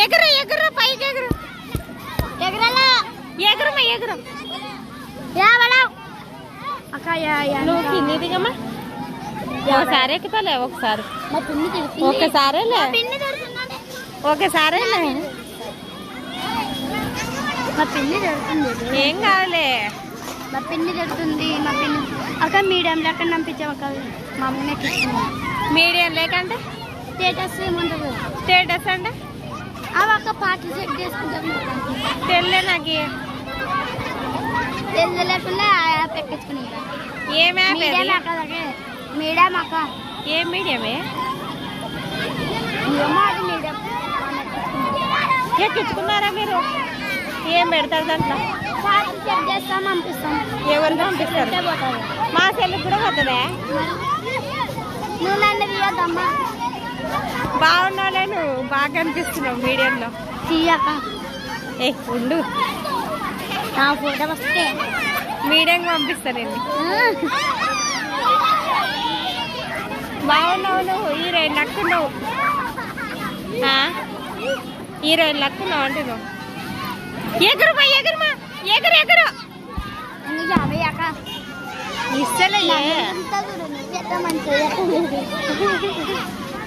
ఎగురు ఎగురు పైకి ఎగురు. ఎగరలా. ఎగురమ్మా ఎగురు. అక్క నువ్వు కింది దిగమ్మా ఒకసారి ఎక్కుతాలే ఒకసారి. మా పిన్ని తిడుతుంది. ఒకసారేలే. ఒకసారేలే. మా పిన్ని. తిడుతుంది. ఏం కాదులే. మా పిన్ని తిడుతుంది మా పిన్ని. అక్క మీడియం లెక్క పంపించాం అక్క. మా అమ్మకి మీడియం లేకంటే? స్టేటస్ ఏముంటుంది స్టేటస్ అంటే? తెల్లే నాకు. తెలియ లేకుండా యాప్ ఎక్కించుకుని ఏం యాప్ మీడియం? అక్క ఏం మీడియమే? ఎక్కించుకున్నారా మీరు? ఏం పెడతారు దాంట్లో? ఎవరు పంపిస్తారు? మా సెల్ కూడా పోతుందే నువ్వు బాగున్నావులే నువ్వు. బాగా అనిపిస్తున్నావు మీడియంలో. ఏ ఉండు. నా ఫోటో వస్తే. మీడియం పంపిస్తా నేను బాగున్నావు నువ్వు. హీరోయిన్ లక్కున్నావు? హీరోయిన్ లక్కున్నావు అంటే నువ్వు ఎగురుమా ఎగురుమా ఎగురు ఎగురు. ఇస్తలే.